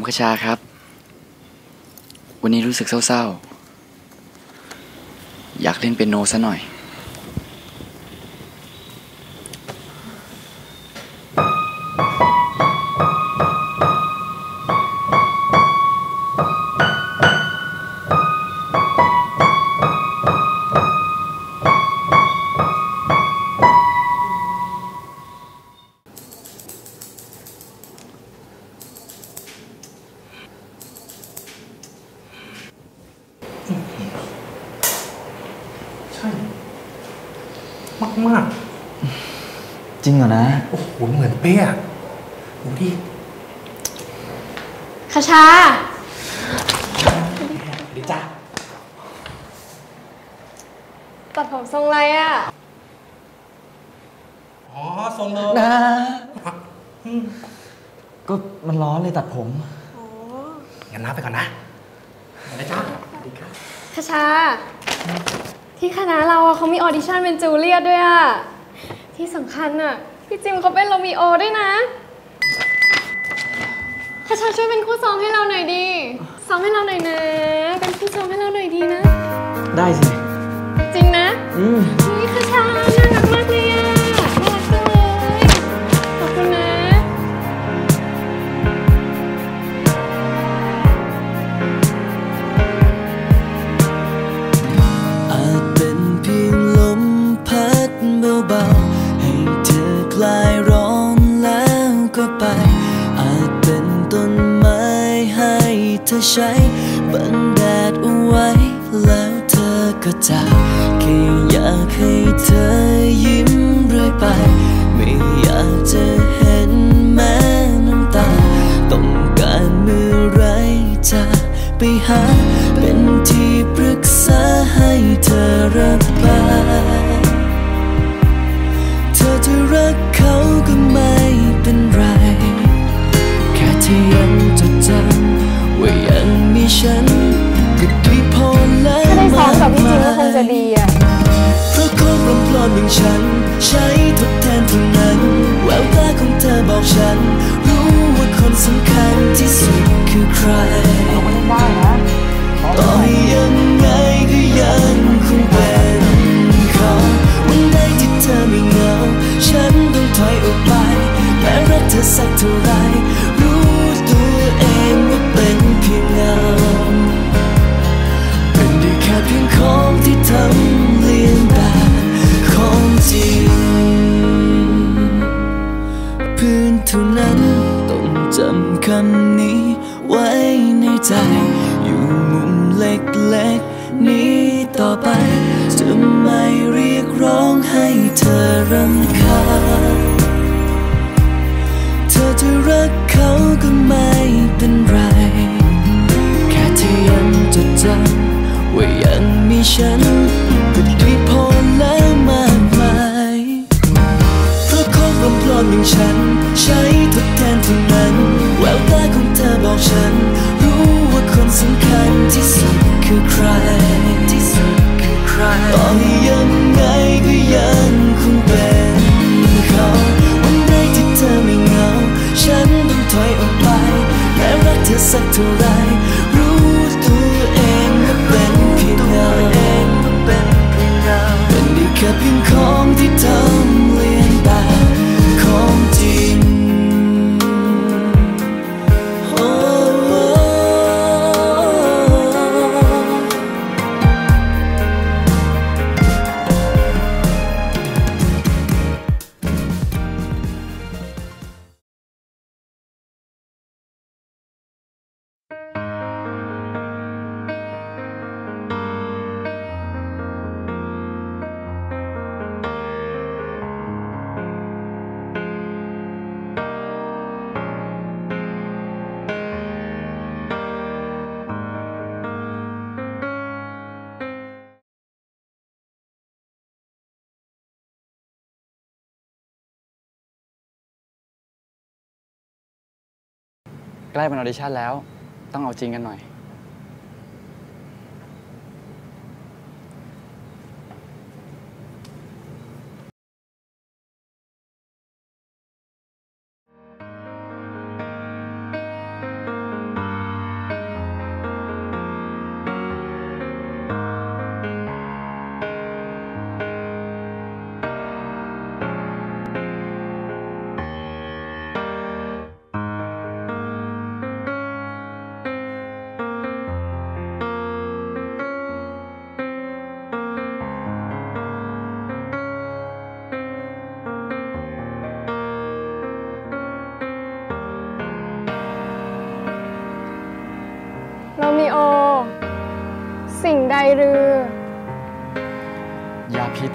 ผมคชาครับ วันนี้รู้สึกเศร้าๆ อยากเล่นเป็นโนซะหน่อย มากมากจริงเหรอนะๆโอ้โห เหมือนเป๊ะอะดูดิคชาดีจ้ะตัดผมทรงอะไรอะ อ๋อ ทรงเลยนะ ก็มันร้อนเลยตัดผมงั้นนับไปก่อนนะดีจ้ะดีครับคชา ที่คณะเราอะเขามีออดิชั่นเป็นจูเลียตด้วยอะที่สำคัญอะพี่จิมเขาเป็นโรมิโอด้วยนะคชาช่วยเป็นคู่ซ้อมให้เราหน่อยดีซ้อมให้เราหน่อยนะ เป็นคู่ซ้อมให้เราหน่อยดีนะ ได้สิ จริงนะ อืม ใช้บังแดดเอาไว้แล้วเธอก็จากแค่อยากให้ จะดีอะเพราะของปลอมๆอย่างฉัน ใช้ทดแทนเท่านั้นแววตาของเธอบอกฉัน รู้ว่าคนสำคัญที่สุดคือใคร คำนี้ไว้ในใจ อยู่มุมเล็กๆ นี้ต่อไป จะไม่เรียกร้องให้เธอรำคาญเธอจะรักเขาก็ไม่เป็นไร แค่เธอยังจดจำว่ายังมีฉันก็ดีพอแล้วมากมายเพราะของปลอมๆอย่างฉันใช้ ให้ยังไงก็ยังคงเป็นเขาวันใดที่เธอไม่เหงา ฉันต้องถอยออกไปแม้รักเธอสักเท่าไรรู้ตัวเองว่าเป็นเพียงเงาเป็นได้แค่เพียง ใกล้เป็นออดิชั่นแล้ว ต้องเอาจริงกันหน่อยาพิษ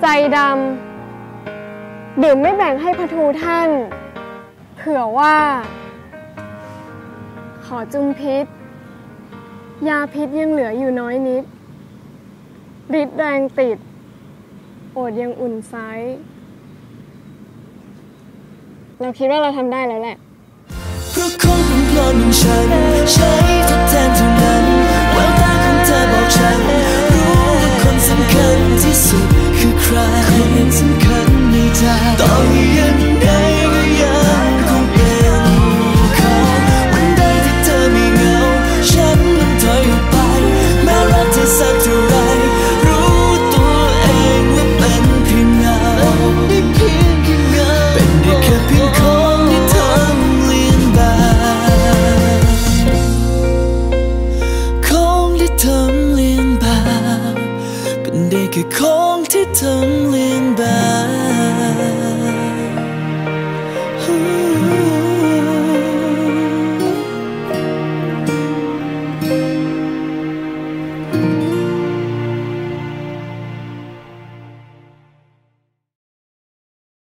ใจดำดื่มไม่แบ่งให้พระทูท่าน เผื่อว่า ขอจุมพิษ ยาพิษยังเหลืออยู่น้อยนิดฤทธิ์แรงติด โอดยังอุ่นไซเราคิดว่าเราทำได้แล้วแหละเพราะของของพลอนของฉันใช้ทดแทนเท่านั้น